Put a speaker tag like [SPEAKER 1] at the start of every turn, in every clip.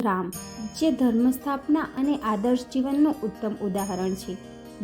[SPEAKER 1] રામ જે ધર્મ સ્થાપના અને આદર્શ જીવનનું ઉત્તમ ઉદાહરણ છે.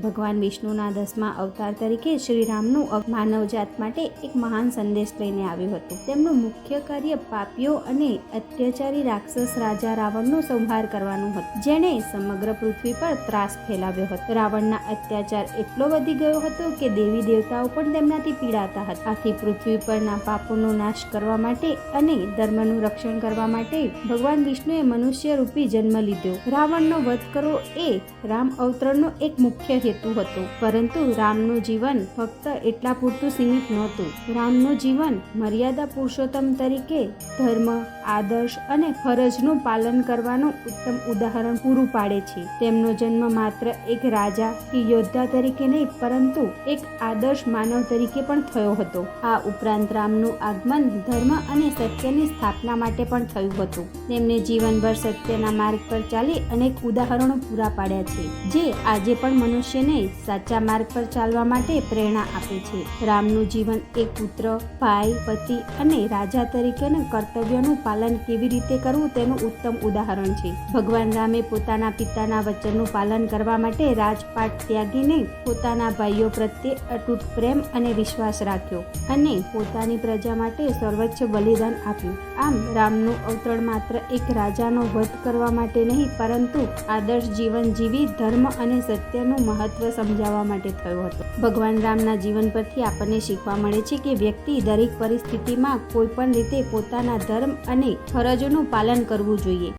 [SPEAKER 1] ભગવાન વિષ્ણુના દસમા અવતાર તરીકે શ્રી રામનું માનવજાત માટે એક મહાન સંદેશ લઈને આવ્યું હતું. તેમનું મુખ્ય કાર્ય પાપીઓ અને અત્યાચારી રાક્ષસ રાજા રાવણનો સંહાર કરવાનું હતું, જેણે સમગ્ર પૃથ્વી પર ત્રાસ ફેલાવ્યો હતો. રાવણના અત્યાચાર એટલો વધી ગયો હતો કે દેવી દેવતાઓ પણ તેમનાથી પીડાતા હતા. આથી પૃથ્વી પરના પાપોનો નાશ કરવા માટે અને ધર્મનું રક્ષણ કરવા માટે ભગવાન વિષ્ણુએ મનુષ્ય રૂપી જન્મ લીધો. રાવણનો વધ કરવો એ રામ અવતરણનો એક મુખ્ય હેતુ હતો. પરંતુ રામનું જીવન ફક્ત એટલા પૂરતું સીમિત નહોતું. રામનું જીવન મર્યાદા પુરુષોત્તમ તરીકે ધર્મ, આદર્શ અને ફરજનું પાલન કરવાનું ઉત્તમ ઉદાહરણ પૂરું પાડે છે. તેમનો જન્મ માત્ર એક રાજા કે યોદ્ધા તરીકે નહીં, પરંતુ એક આદર્શ માનવ તરીકે પણ થયો હતો. આ ઉપરાંત રામનું આગમન ધર્મ અને સત્યની સ્થાપના માટે પણ થયું હતું. તેમને જીવનભર સત્યના માર્ગ પર ચાલી અનેક ઉદાહરણો પૂરા પાડ્યા છે, જે આજે પણ મનુષ્યને સાચા માર્ગ પર ચાલવા માટે પ્રેરણા આપે છે. રામનું જીવન એક પુત્ર, ભાઈ, પતિ અને રાજા તરીકેના કર્તવ્યનું પાલન કેવી રીતે કરવું તેનું ઉત્તમ ઉદાહરણ છે. ભગવાન રામે પોતાના પિતાના વચનનું પાલન કરવા માટે રાજપાટ ત્યાગીને પોતાના ભાઈઓ પ્રત્યે અતૂટ પ્રેમ અને વિશ્વાસ રાખ્યો અને પોતાની પ્રજા માટે સર્વોચ્ચ બલિદાન આપ્યું. આમ રામનું અવતરણ માત્ર એક રાજાનો વધ કરવા માટે નહીં, પરંતુ આદર્શ જીવન જીવી ધર્મ અને સત્યનું મહત્વ સમજાવવા માટે થયો હતો. ભગવાન રામના જીવન પરથી આપણને શીખવા મળે છે કે વ્યક્તિ દરેક પરિસ્થિતિમાં કોઈ પણ રીતે પોતાના ધર્મ અને ફરજોનું પાલન કરવું જોઈએ.